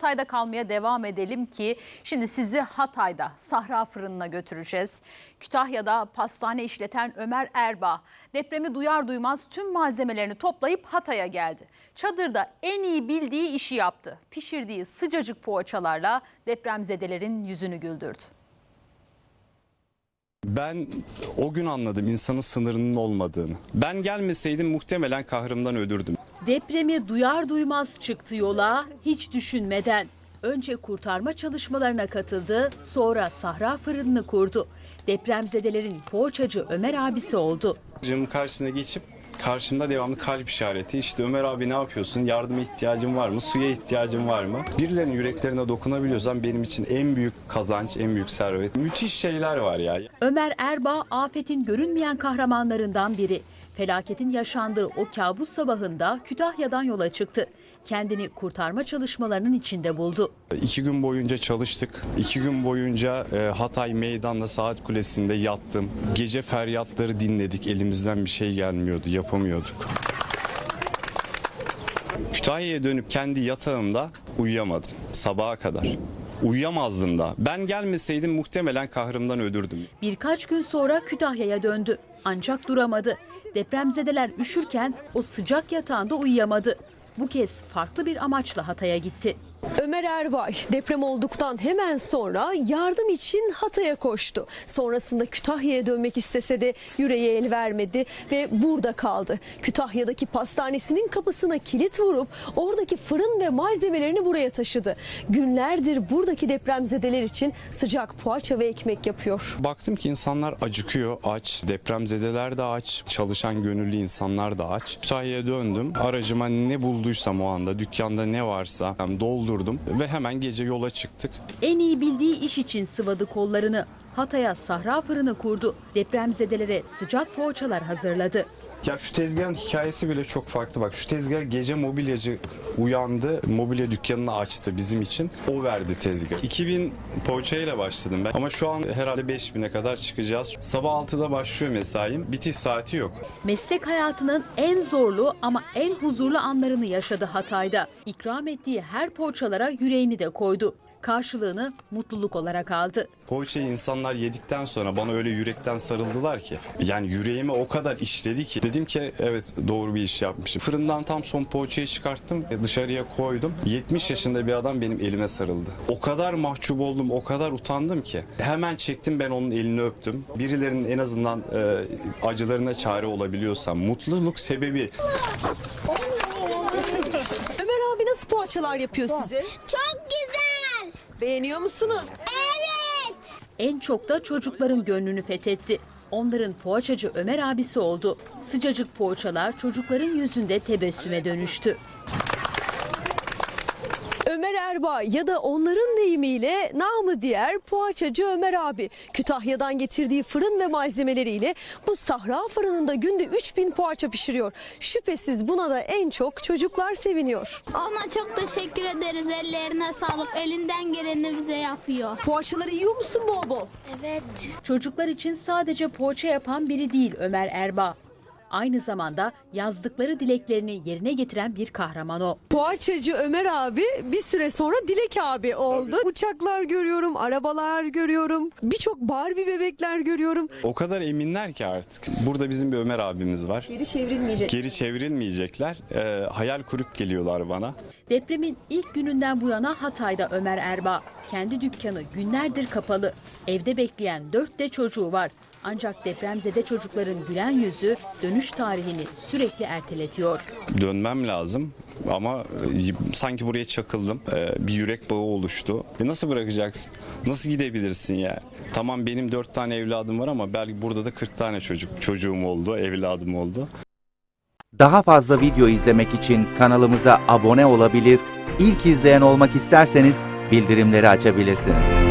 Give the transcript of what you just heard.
Hatay'da kalmaya devam edelim ki şimdi sizi Hatay'da Sahra Fırını'na götüreceğiz. Kütahya'da pastane işleten Ömer Erbağ depremi duyar duymaz tüm malzemelerini toplayıp Hatay'a geldi. Çadırda en iyi bildiği işi yaptı. Pişirdiği sıcacık poğaçalarla depremzedelerin yüzünü güldürdü. Ben o gün anladım insanın sınırının olmadığını. Ben gelmeseydim muhtemelen kahrımdan ölürdüm. Depremi duyar duymaz çıktı yola hiç düşünmeden. Önce kurtarma çalışmalarına katıldı, sonra Sahra Fırını'nı kurdu. Depremzedelerin poğaçacı Ömer abisi oldu. Camın karşısına geçip karşımda devamlı kalp işareti. İşte Ömer abi ne yapıyorsun? Yardıma ihtiyacın var mı? Suya ihtiyacın var mı? Birilerinin yüreklerine dokunabiliyorsam benim için en büyük kazanç, en büyük servet. Müthiş şeyler var ya. Ömer Erbağ afetin görünmeyen kahramanlarından biri. Felaketin yaşandığı o kabus sabahında Kütahya'dan yola çıktı. Kendini kurtarma çalışmalarının içinde buldu. İki gün boyunca çalıştık. İki gün boyunca e, Hatay Meydan'da Saat Kulesi'nde yattım. Gece feryatları dinledik. Elimizden bir şey gelmiyordu, yapamıyorduk. Kütahya'ya dönüp kendi yatağımda uyuyamadım sabaha kadar. Uyuyamazdım da. Ben gelmeseydim muhtemelen kahrımdan ölürdüm. Birkaç gün sonra Kütahya'ya döndü. Ancak duramadı. Depremzedeler üşürken o sıcak yatağında uyuyamadı. Bu kez farklı bir amaçla Hatay'a gitti. Ömer Erbay deprem olduktan hemen sonra yardım için Hatay'a koştu. Sonrasında Kütahya'ya dönmek istese de yüreği el vermedi ve burada kaldı. Kütahya'daki pastanesinin kapısına kilit vurup oradaki fırın ve malzemelerini buraya taşıdı. Günlerdir buradaki depremzedeler için sıcak poğaça ve ekmek yapıyor. Baktım ki insanlar acıkıyor, aç. Depremzedeler de aç. Çalışan gönüllü insanlar da aç. Kütahya'ya döndüm. Aracıma ne bulduysam o anda, dükkanda ne varsa hem doldurdum ve hemen gece yola çıktık. En iyi bildiği iş için sıvadı kollarını. Hatay'a Sahra Fırını kurdu. Depremzedelere sıcak poğaçalar hazırladı. Ya şu tezgahın hikayesi bile çok farklı. Bak şu tezgah gece mobilyacı uyandı, mobilya dükkanını açtı bizim için. O verdi tezgah. 2000 poğaçayla başladım ben ama şu an herhalde 5000'e kadar çıkacağız. Sabah 6'da başlıyor mesaim. Bitiş saati yok. Meslek hayatının en zorlu ama en huzurlu anlarını yaşadı Hatay'da. İkram ettiği her poğaçalara yüreğini de koydu. Karşılığını mutluluk olarak aldı. Poğaçayı insanlar yedikten sonra bana öyle yürekten sarıldılar ki. Yani yüreğime o kadar işledi ki. Dedim ki evet doğru bir iş yapmışım. Fırından tam son poğaçayı çıkarttım ve dışarıya koydum. 70 yaşında bir adam benim elime sarıldı. O kadar mahcup oldum, o kadar utandım ki. Hemen çektim ben onun elini öptüm. Birilerinin en azından e, acılarına çare olabiliyorsam, mutluluk sebebi Ömer abi nasıl poğaçalar yapıyor size? Çok. Beğeniyor musunuz? Evet. En çok da çocukların gönlünü fethetti. Onların poğaçacı Ömer abisi oldu. Sıcacık poğaçalar çocukların yüzünde tebessüme dönüştü. Ömer Erbay ya da onların deyimiyle namı diğer poğaçacı Ömer abi. Kütahya'dan getirdiği fırın ve malzemeleriyle bu sahra fırınında günde 3000 poğaça pişiriyor. Şüphesiz buna da en çok çocuklar seviniyor. Ona çok teşekkür ederiz. Ellerine sağlık. Elinden geleni bize yapıyor. Poğaçaları yiyor musun bol bol? Evet. Çocuklar için sadece poğaça yapan biri değil Ömer Erbağ. Aynı zamanda yazdıkları dileklerini yerine getiren bir kahraman o. Poğaçacı Ömer abi bir süre sonra Dilek abi oldu. Uçaklar görüyorum, arabalar görüyorum. Birçok Barbie bebekler görüyorum. o kadar eminler ki artık. Burada bizim bir Ömer abimiz var. Geri çevrilmeyecek. Geri çevrilmeyecekler. E, hayal kurup geliyorlar bana. Depremin ilk gününden bu yana Hatay'da Ömer Erbağ. Kendi dükkanı günlerdir kapalı. Evde bekleyen dört de çocuğu var. Ancak depremzede çocukların gülen yüzü dönüş tarihini sürekli erteletiyor. dönmem lazım ama e, sanki buraya çakıldım. E, bir yürek bağı oluştu. E nasıl bırakacaksın? Nasıl gidebilirsin ya? Tamam benim dört tane evladım var ama belki burada da 40 tane çocuk çocuğum oldu, evladım oldu. Daha fazla video izlemek için kanalımıza abone olabilir, ilk izleyen olmak isterseniz bildirimleri açabilirsiniz.